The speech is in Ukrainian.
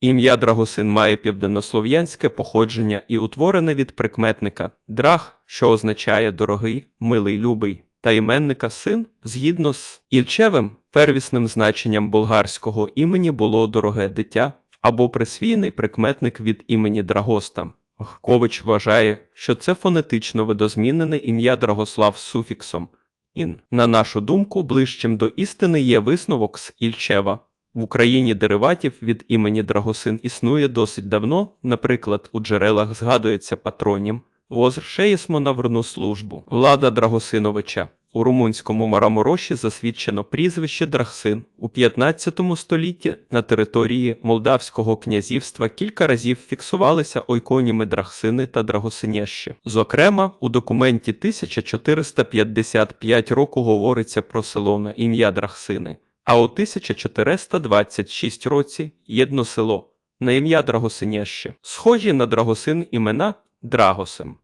Ім'я Драгосин має південнослов'янське походження і утворене від прикметника драг, що означає дорогий, милий, любий, та іменника син, згідно з Ільчевим, первісним значенням болгарського імені було дороге дитя або присвійний прикметник від імені Драгоста. Гкович вважає, що це фонетично видозмінене ім'я Драгослав з суфіксом ін. На нашу думку, ближчим до істини є висновок з Ільчева. В Україні дериватів від імені Драгосин існує досить давно, наприклад, у джерелах згадується патронім «Возршеєсмо на верну службу» Влада Драгосиновича. У румунському Марамороші засвідчено прізвище Драгсин. У 15 столітті на території Молдавського князівства кілька разів фіксувалися ойконіми Драгсини та Драгосинящі. Зокрема, у документі 1455 року говориться про село на ім'я Драгсини, а у 1426 році єдно село на ім'я Драгосиняще. Схожі на Драгосин імена Драгосем.